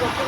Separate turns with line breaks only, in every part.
করতে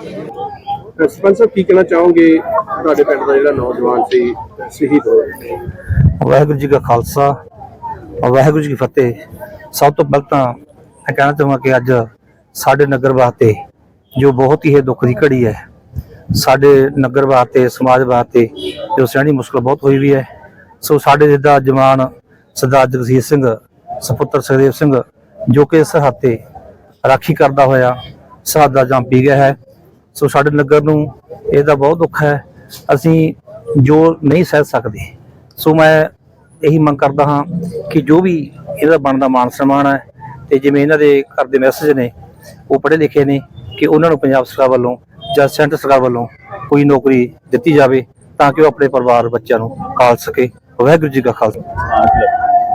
ਸਰਪੰਚ ਸਾਹਿਬ ਕੀ ਕਹਿਣਾ ਚਾਹੋਗੇ ਤੁਹਾਡੇ ਪਿੰਡ ਦਾ ਜਿਹੜਾ ਨੌਜਵਾਨ ਸੀ ਸ਼ਹੀਦ ਹੋਇਆ?
ਵਾਹਿਗੁਰੂ ਜੀ ਕਾ ਖਾਲਸਾ ਵਾਹਿਗੁਰੂ ਜੀ ਕੀ ਫਤਿਹ। ਸਭ ਤੋਂ ਪਹਿਲਾਂ ਤਾਂ ਮੈਂ ਕਹਿਣਾ ਚਾਹਾਂਗਾ ਕਿ ਅੱਜ ਸਾਡੇ ਨਗਰ ਵਾਸਤੇ ਜੋ ਬਹੁਤ ਹੀ ਇਹ ਦੁੱਖ ਦੀ ਘੜੀ ਹੈ। ਸਾਡੇ ਨਗਰ ਵਾਸਤੇ, ਸਮਾਜ ਵਾਸਤੇ ਜੋ ਸਿਆਣੀ ਮੁਸ਼ਕਲ ਬਹੁਤ ਹੋਈ ਵੀ ਹੈ। ਸੋ ਸਾਡੇ ਜਿੱਦਾਂ ਜਵਾਨ ਸਰਦਾਰ ਜਗਸੀਰ ਸਿੰਘ, ਸੁਪੁੱਤਰ ਸੁਖਦੇਵ ਸਿੰਘ, ਜੋ ਕਿ ਇਸ ਹੱਤੇ ਰਾਖੀ ਕਰਦਾ ਹੋਇਆ ਸ਼ਹਾਦਤ ਦਾ ਜੰਮ ਪੀ ਗਿਆ ਹੈ। ਸੋ ਸਾਡੇ ਨਗਰ ਨੂੰ ਇਹਦਾ ਬਹੁਤ ਦੁੱਖ ਹੈ। ਅਸੀਂ ਜੋ ਨਹੀਂ ਸਹਿ ਸਕਦੇ, ਸੋ ਮੈਂ ਇਹੀ ਮੰਗ ਕਰਦਾ ਹਾਂ ਕਿ ਜੋ ਵੀ ਇਹਦਾ ਬਣਦਾ ਮਾਨ ਸਨਮਾਨ ਹੈ ਤੇ ਜਿਵੇਂ ਇਹਨਾਂ ਦੇ ਘਰ ਦੇ ਮੈਸੇਜ ਨੇ, ਉਹ ਪੜ੍ਹੇ ਲਿਖੇ ਨੇ ਕਿ ਉਹਨਾਂ ਨੂੰ ਪੰਜਾਬ ਸਰਕਾਰ ਵੱਲੋਂ ਜਾਂ ਸੈਂਟਰ ਸਰਕਾਰ ਵੱਲੋਂ ਕੋਈ ਨੌਕਰੀ ਦਿੱਤੀ ਜਾਵੇ ਤਾਂ ਕਿ ਉਹ ਆਪਣੇ ਪਰਿਵਾਰ ਬੱਚਿਆਂ ਨੂੰ ਪਾਲ ਸਕੇ। ਵਾਹਿਗੁਰੂ ਜੀ ਕਾ ਖਾਲਸਾ।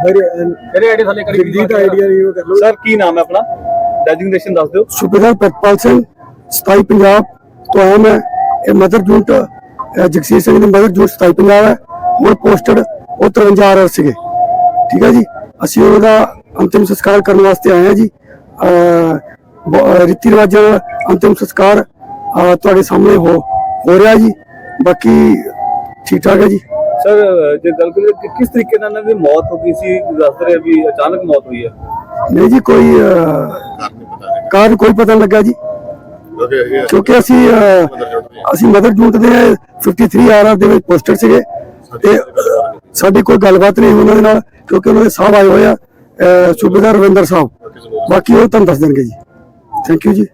ਮੇਰੇ ਆਈਡੀ ਥੱਲੇ ਕਰੀ ਜਗਜੀਤ ਆਈਡੀਆ ਰਿਵਿਊ ਕਰ ਲਓ।
ਸਰ ਕੀ ਨਾਮ ਹੈ ਆਪਣਾ? ਡੈਜ਼ਿਗਨੇਸ਼ਨ ਦੱਸ ਦਿਓ।
ਸੂਬੇਦਾਰ ਪ੍ਰਿਤਪਾਲ ਸਿੰਘ ਸਤਾਈ ਪੰਜਾਬ ਤੋਂ ਆਇਆ ਮੈਂ। ਇਹ ਮਦਰ ਜੂਨਟ ਅਹ ਜਗਸੀਰ ਸਿੰਘ ਦੀ ਮਦਰ ਜੂਨਟ ਸਤਾਈ ਪੰਜਾਬ ਹੈ। ਹੁਣ ਪੋਸਟਡ ਉਹ 53 ਆਰ ਸੀਗੇ। ਠੀਕ ਹੈ ਜੀ? ਅਸੀਂ ਉਹਦਾ ਅੰਤਿਮ ਸੰਸਕਾਰ ਕਰਨ ਵਾਸਤੇ ਆਏ ਹਾਂ ਜੀ। ਰੀਤੀ ਰਿਵਾਜਾਂ ਅੰਤਿਮ ਸੰਸਕਾਰ ਤੁਹਾਡੇ ਸਾਹਮਣੇ ਹੋ ਹੋ ਰਿਹਾ ਜੀ। ਬਾਕੀ ਠੀਕ ਠਾਕ ਹੈ ਜੀ।
ਸਰ ਜੇ ਗੱਲ ਕਰੀਏ ਕਿ ਕਿਸ ਤਰੀਕੇ ਨਾਲ ਇਹਨਾਂ ਦੀ ਮੌਤ ਹੋ ਗਈ ਸੀ ਦੱਸ ਰਹੇ ਵੀ ਅਚਾਨਕ ਮੌਤ ਹੋਈ ਹੈ
ਨਹੀਂ ਜੀ ਕੋਈ ਕਾਰਨ ਕੋਈ ਪਤਾ ਨਹੀਂ ਲੱਗਾ ਜੀ। ਕਿਉਂਕਿ ਅਸੀਂ ਅਸੀਂ ਮਦਰ ਜੂਟ ਦੇ 53 ਆਰਆਰ ਦੇ ਵਿੱਚ ਪੋਸਟਡ ਸੀਗੇ। ਤੇ ਸਾਡੀ ਕੋਈ ਗੱਲਬਾਤ ਨਹੀਂ ਉਹਨਾਂ ਦੇ ਨਾਲ ਕਿਉਂਕਿ ਉਹਨਾਂ ਦੇ ਸਾਹਿਬ ਆਏ ਹੋਏ ਆ ਸੂਬੇਦਾਰ ਰਵਿੰਦਰ ਸਾਹਿਬ। ਬਾਕੀ ਉਹ ਤੁਹਾਨੂੰ ਦੱਸ ਦੇਣਗੇ ਜੀ। ਥੈਂਕ ਯੂ ਜੀ।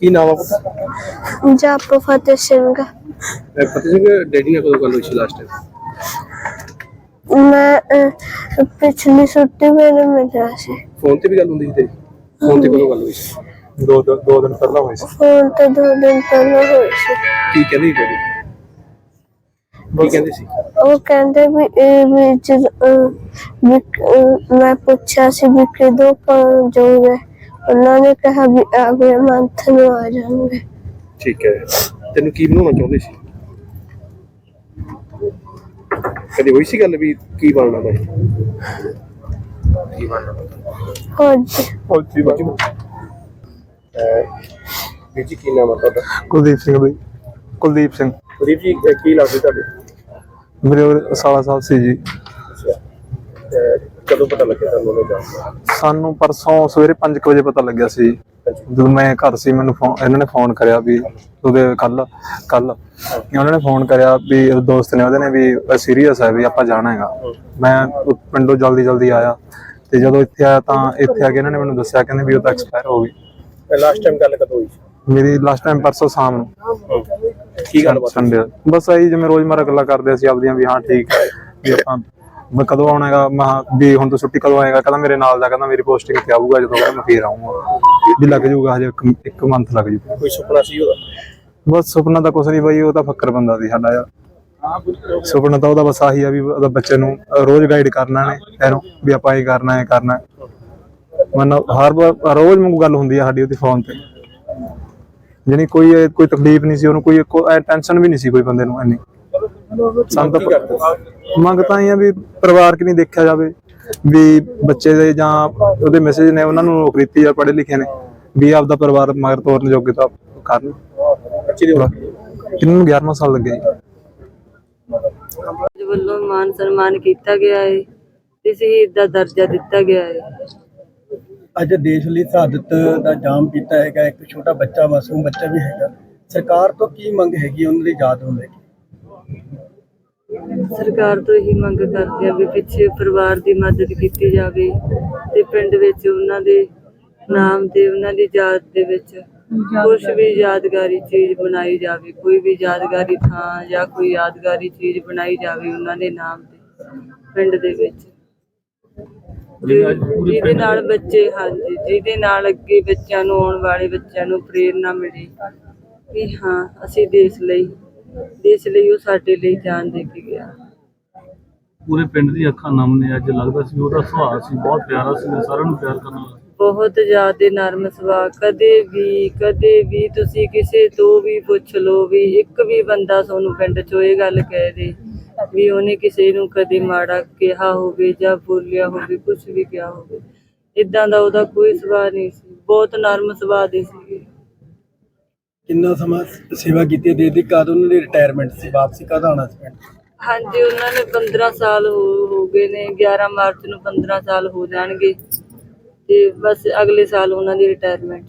ਕੀ ਨਾਮ ਆ ਪੁੱਤ?
ਜਪ ਫਤਿਹ ਸਿੰਘ।
ਫਤਿਹ ਸਿੰਘ ਡੈਡੀ ਨਾਲ ਕਦੋਂ ਗੱਲ ਹੋਈ ਸੀ ਲਾਸਟ ਟਾਈਮ
ਮੈਂ ਅਹ, ਪਿਛਲੀ ਛੁੱਟੀ ਮੇਰੇ ਮਿਲਿਆ ਸੀ।
ਫੋਨ ਤੇ ਵੀ ਗੱਲ ਹੁੰਦੀ ਸੀ ਤੇਰੀ? ਫੋਨ ਤੇ ਕਦੋਂ ਗੱਲ ਹੋਈ ਸੀ? ਦੋ ਦੋ ਦਿਨ ਪਹਿਲਾਂ ਹੋਈ ਸੀ।
ਫੋਨ ਤੇ ਦੋ ਦਿਨ ਪਹਿਲਾਂ ਹੋਈ ਸੀ।
ਕੀ ਕਹਿੰਦੀ ਸੀ ਡੈਡੀ? ਕੀ ਕਹਿੰਦੇ ਸੀ?
ਉਹ ਕਹਿੰਦੇ ਵੀ ਇਹ ਵੀ ਜਦ, ਅਹ, ਵੀ ਅਹ, ਮੈਂ ਪੁੱਛਿਆ ਸੀ ਵੀ ਕਿਦੋਂ ਪਹੁੰਚ ਜਾਓਗੇ ਉਹਨਾਂ ਨੇ ਕਿਹਾ ਵੀ ਅਗਲੇ ਮੰਥ ਨੂੰ ਆ ਜਾਣਗੇ।
ਠੀਕ ਹੈ। ਤੈਨੂੰ ਕੀ ਬਣਾਉਣਾ ਚਾਹੁੰਦੇ ਸੀ? ਕਦੇ ਹੋਈ ਸੀ ਗੱਲ ਵੀ ਕੀ ਬਣਨਾ ਮੈਂ? ਕੀ ਬਣਨਾ?
ਹਾਂਜੀ।
ਫੌਜੀ ਬਣ ਵੀਰ ਜੀ ਕੀ ਨਾਮ ਆ ਤੁਹਾਡਾ?
ਕੁਲਦੀਪ ਸਿੰਘ ਬਈ। ਕੁਲਦੀਪ ਸਿੰਘ।
ਪ੍ਰਦੀਪ ਜੀ ਅਹ ਕੀ ਲੱਗਦਾ ਤੁਹਾਡੇ?
ਮੇਰੇ ਉਰੇ ਸਾਲਾ ਸਾਹਿਬ ਸੀ ਜੀ।
ਅਹ ਕਦੋਂ ਪਤਾ ਲੱਗਿਆ ਤੁਹਾਨੂੰ ਉਹਨੇ ਜਾਣ
ਸਾਨੂੰ ਪਰਸੋਂ ਸਵੇਰੇ 5 ਵਜੇ ਪਤਾ ਲੱਗਿਆ ਸੀ। ਜਦੋਂ ਮੈਂ ਘਰ ਸੀ ਮੈਨੂੰ ਫੋਨ ਇਹਨਾਂ ਨੇ ਫੋਨ ਕਰਿਆ ਵੀ ਉਹਦੇ ਕੱਲ ਕੱਲ ਉਹਨਾਂ ਨੇ ਫੋਨ ਕਰਿਆ ਵੀ ਦੋਸਤ ਨੇ ਉਹਦੇ ਨੇ ਵੀ ਸੀਰੀਅਸ ਹੈ ਵੀ ਆਪਾਂ ਜਾਣਾ ਹੈਗਾ। ਮੈਂ ਪਿੰਡੋਂ ਜਲਦੀ ਜਲਦੀ ਆਇਆ ਤੇ ਜਦੋਂ ਇੱਥੇ ਆਇਆ ਤਾਂ ਇੱਥੇ ਆ ਕੇ ਇਹਨਾਂ ਨੇ ਮੈਨੂੰ ਦੱਸਿਆ ਕਹਿੰਦੇ ਵੀ ਉਹ ਤਾਂ ਐਕਸਪਾਇਰ ਹੋ ਗਈ।
ਲਾਸਟ ਟਾਈਮ ਗੱਲ ਕਦੋਂ ਹੋਈ ਸੀ?
ਮੇਰੀ ਲਾਸਟ ਟਾਈਮ ਪਰਸੋਂ ਸ਼ਾਮ ਨੂੰ।
ਕੀ ਗੱਲ ਬਾਤ
ਸੰਡੇ ਬਸ ਆਹੀ ਜਿਵੇਂ ਰੋਜ਼ਮਰਰਾ ਗੱਲਾਂ ਕਰਦੇ ਸੀ ਆਪਦੀਆਂ ਵੀ ਹਾਂ ਠੀਕ ਹੈ ਵੀ ਆਪਾਂ ਮੈਂ ਕਦੋਂ ਆਉਣਾ ਹੈਗਾ ਮੈਂ ਕਿਹਾ ਵੀ ਹੁਣ ਤੂੰ ਛੁੱਟੀ ਕਦੋਂ ਆਏਗਾ? ਕਹਿੰਦਾ ਮੇਰੇ ਨਾਲ ਦਾ ਕਹਿੰਦਾ ਮੇਰੀ ਪੋਸਟਿੰਗ ਤੇ ਆਊਗਾ ਜਦੋਂ ਕਹਿੰਦਾ ਮੈਂ ਫੇਰ ਆਊਂਗਾ। ਵੀ ਲੱਗ ਜਾਊਗਾ ਹਜੇ ਇੱਕ ਇੱਕ ਮੰਥ ਲੱਗ ਜੂ
ਕੋਈ ਸੁਪਨਾ ਸੀ ਉਹਦਾ?
ਬਸ ਸੁਪਨਾ ਤਾਂ ਕੁਛ ਨਹੀਂ ਬਾਈ ਉਹ ਤਾਂ ਫੱਕਰ ਬੰਦਾ ਸੀ ਸਾਡਾ ਯਾਰ। ਸੁਪਨਾ ਤਾਂ ਉਹਦਾ ਬਸ ਆਹੀ ਆ ਵੀ ਉਹਦਾ ਬੱਚੇ ਨੂੰ ਰੋਜ਼ ਗਾਈਡ ਕਰਨਾ ਨੇ ਇਹਨੂੰ ਵੀ ਆਪਾਂ ਇਹ ਕਰਨਾ ਹੈ ਕਰਨਾ। ਹੈ। ਮਨ ਹਰ ਵਾਰ ਰੋਜ਼ ਮੈਨੂੰ ਗੱਲ ਹੁੰਦੀ ਆ ਸਾਡੀ ਉਹਦੀ ਫੋਨ ਤੇ। ਜਾਣੀ ਕੋਈ ਕੋਈ ਤਕਲੀਫ ਨਹੀਂ ਸੀ ਉਹਨੂੰ ਕੋਈ ਟੈਨਸ਼ਨ ਵੀ ਨਹੀਂ ਸੀ ਕੋਈ ਬੰਦੇ ਨੂੰ ਇੰਨੀ। ਸਾਨੂੰ
ਕੀ
ਤਾਂ
ਕਰਦੇ
ਮੰਗ ਤਾਂ ਇਹ ਆ ਵੀ ਪਰਿਵਾਰ ਕਿ ਨਹੀਂ ਦੇਖਿਆ ਜਾਵੇ ਵੀ ਬੱਚੇ ਦੇ ਜਾਂ ਉਹਦੇ ਮੈਸੇਜ ਨੇ ਉਹਨਾਂ ਨੂੰ ਨੌਕਰੀ ਦਿੱਤੀ ਆ ਪੜ੍ਹੇ ਲਿਖੇ ਨੇ ਵੀ ਆਪਦਾ ਪਰਿਵਾਰ ਮਗਰ ਤੋਰਨ ਜੋਗੇ ਤਾਂ ਕਰਨ।
ਬੱਚੇ ਦੀ ਉਮਰ
ਇਹਨਾਂ ਨੂੰ 11ਵਾਂ ਸਾਲ ਲੱਗਿਆ ਜੀ।
ਸਮਾਜ ਵੱਲੋਂ ਮਾਨ ਸਨਮਾਨ ਕੀਤਾ ਗਿਆ ਹੈ ਤੇ ਸ਼ਹੀਦ ਦਾ ਦਰਜਾ ਦਿੱਤਾ ਗਿਆ ਹੈ
ਅੱਜ ਦੇਸ਼ ਲਈ ਸ਼ਹਾਦਤ ਦਾ ਜਾਮ ਕੀਤਾ ਹੈਗਾ ਇੱਕ ਛੋਟਾ ਬੱਚਾ ਮਾਸੂਮ ਬੱਚਾ ਵੀ ਹੈਗਾ। ਸਰਕਾਰ ਤੋਂ ਕੀ ਮੰਗ ਹੈਗੀ ਉਹਨਾਂ ਦੀ ਯਾਦ ਨੂੰ ਲੈ ਕੇ
ਸਰਕਾਰ ਤੋਂ ਇਹੀ ਮੰਗ ਕਰਦੇ ਆ ਵੀ ਪਿੱਛੇ ਪਰਿਵਾਰ ਦੀ ਮਦਦ ਕੀਤੀ ਜਾਵੇ ਤੇ ਪਿੰਡ ਵਿੱਚ ਉਹਨਾਂ ਦੇ ਨਾਮ ਤੇ ਉਹਨਾਂ ਦੀ ਯਾਦ ਦੇ ਵਿੱਚ ਕੁਝ ਵੀ ਯਾਦਗਾਰੀ ਚੀਜ਼ ਬਣਾਈ ਜਾਵੇ ਕੋਈ ਵੀ ਯਾਦਗਾਰੀ ਥਾਂ ਜਾਂ ਕੋਈ ਯਾਦਗਾਰੀ ਚੀਜ਼ ਬਣਾਈ ਜਾਵੇ ਉਹਨਾਂ ਦੇ ਨਾਮ ਤੇ ਪਿੰਡ ਦੇ ਵਿੱਚ। ਜਿਹਦੇ ਨਾਲ ਬੱਚੇ ਹਾਂਜੀ ਜਿਹਦੇ ਨਾਲ ਅੱਗੇ ਬੱਚਿਆਂ ਨੂੰ ਆਉਣ ਵਾਲੇ ਬੱਚਿਆਂ ਨੂੰ ਪ੍ਰੇਰਨਾ ਮਿਲੇ ਕਿ ਹਾਂ ਅਸੀਂ ਦੇਸ਼ ਲਈ ਦੇਸ਼ ਲਈ ਉਹ ਸਾਡੇ ਲਈ ਜਾਨ ਦੇ ਕੇ ਗਿਆ।
ਪੂਰੇ ਪਿੰਡ ਦੀ ਅੱਖਾਂ ਨਮ ਨੇ ਅੱਜ ਲੱਗਦਾ ਸੀ ਉਹਦਾ ਸੁਭਾਅ ਸੀ ਬਹੁਤ ਪਿਆਰਾ ਸੀ ਸਾਰਿਆਂ ਨੂੰ ਪਿਆਰ ਕਰਨ ਵਾਲਾ
ਬਹੁਤ ਜ਼ਿਆਦਾ ਨਰਮ ਸੁਭਾਅ ਕਦੇ ਵੀ ਕਦੇ ਵੀ ਤੁਸੀਂ ਕਿਸੇ ਤੋਂ ਵੀ ਪੁੱਛ ਲਓ ਵੀ ਇੱਕ ਵੀ ਬੰਦਾ ਤੁਹਾਨੂੰ ਪਿੰਡ 'ਚੋਂ ਇਹ ਗੱਲ ਕਹਿ ਦੇ ਵੀ ਉਹਨੇ ਕਿਸੇ ਨੂੰ ਕਦੇ ਮਾੜਾ ਕਿਹਾ ਹੋਵੇ ਜਾਂ ਬੋਲਿਆ ਹੋਵੇ ਕੁਝ ਵੀ ਕਿਹਾ ਹੋਵੇ। ਇਦਾਂ ਦਾ ਉਹਦਾ ਕੋਈ ਸੁਭਾਅ ਨਹੀਂ ਸੀ ਬਹੁਤ ਨਰਮ ਸੁਭਾਅ ਦੇ ਸੀ
ਕਿੰਨਾ ਸਮਾਂ ਸੇਵਾ ਕੀਤੀ ਹੈ? ਦੇਸ਼ ਦੀ ਕਦ ਉਹਨਾਂ ਦੀ ਰਿਟਾਇਰਮੈਂਟ ਸੀ? ਵਾਪਸੀ ਕਦ ਆਉਣਾ ਸੀ ਪਿੰਡ
ਹਾਂਜੀ ਉਹਨਾਂ ਨੇ 15 ਸਾਲ ਹੋ ਹੋ ਗਏ ਨੇ। 11 ਮਾਰਚ ਨੂੰ 15 ਸਾਲ ਹੋ ਜਾਣਗੇ। ਤੇ ਬਸ ਅਗਲੇ ਸਾਲ ਉਹਨਾਂ ਦੀ ਰਿਟਾਇਰਮੈਂਟ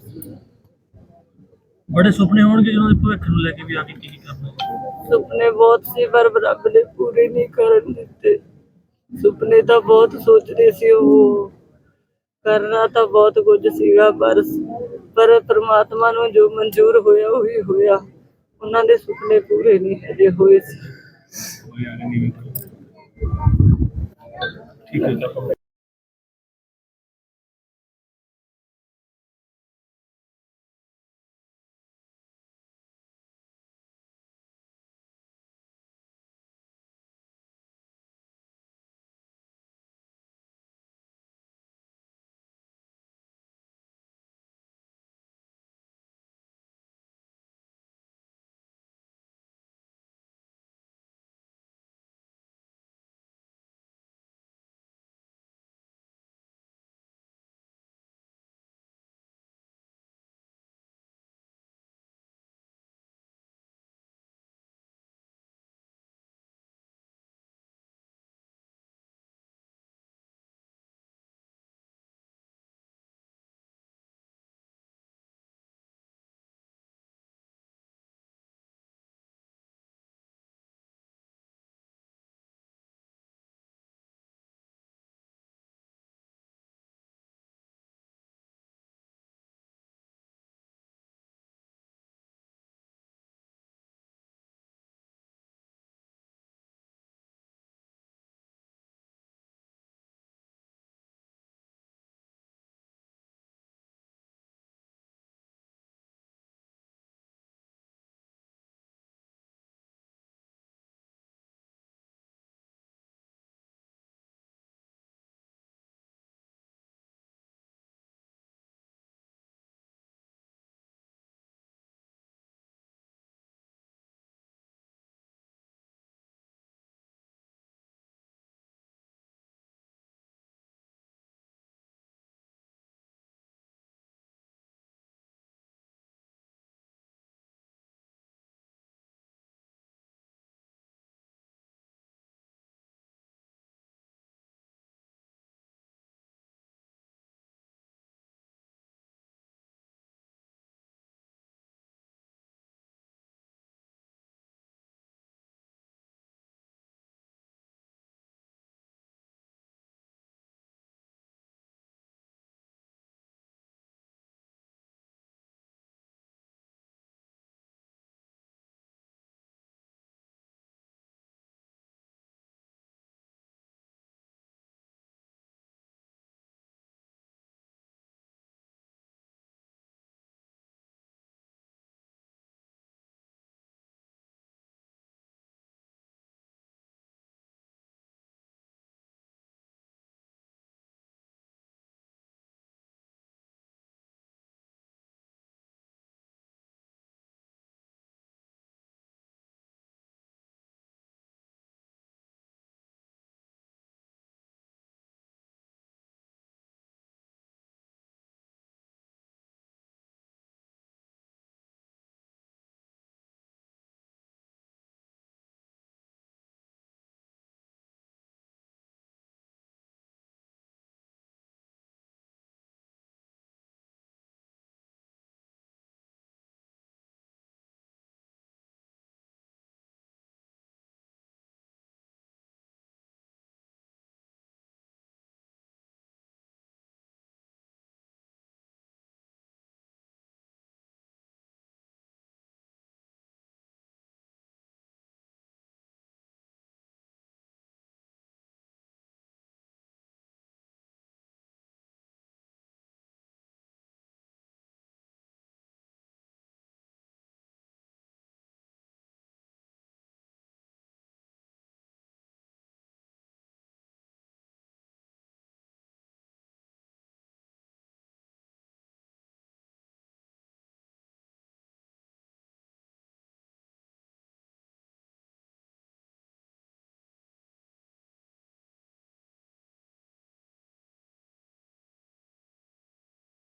ਬੜੇ ਸੁਪਨੇ ਹੋਣਗੇ ਜਿਹਨਾਂ ਦੇ ਭਵਿੱਖ ਨੂੰ ਲੈ ਕੇ ਵੀ ਆ ਕੇ ਕੀ ਕੀ ਕਰਨਾ
ਸੁਪਨੇ ਬਹੁਤ ਸੀ ਪਰ ਰੱਬ ਨੇ ਪੂਰੇ ਨਹੀਂ ਕਰਨ ਦਿੱਤੇ। ਸੁਪਨੇ ਤਾਂ ਬਹੁਤ ਸੋਚਦੇ ਸੀ ਉਹ। ਕਰਨਾ ਤਾਂ ਬਹੁਤ ਕੁਝ ਸੀਗਾ ਪਰ ਪਰ ਪ੍ਰਮਾਤਮਾ ਨੂੰ ਜੋ ਮਨਜ਼ੂਰ ਹੋਇਆ, ਉਹ ਹੀ ਹੋਇਆ। ਉਹਨਾਂ ਦੇ ਸੁਪਨੇ ਪੂਰੇ ਨਹੀਂ ਹਜੇ ਹੋਏ ਸੀ।
ਠੀਕ ਹੈ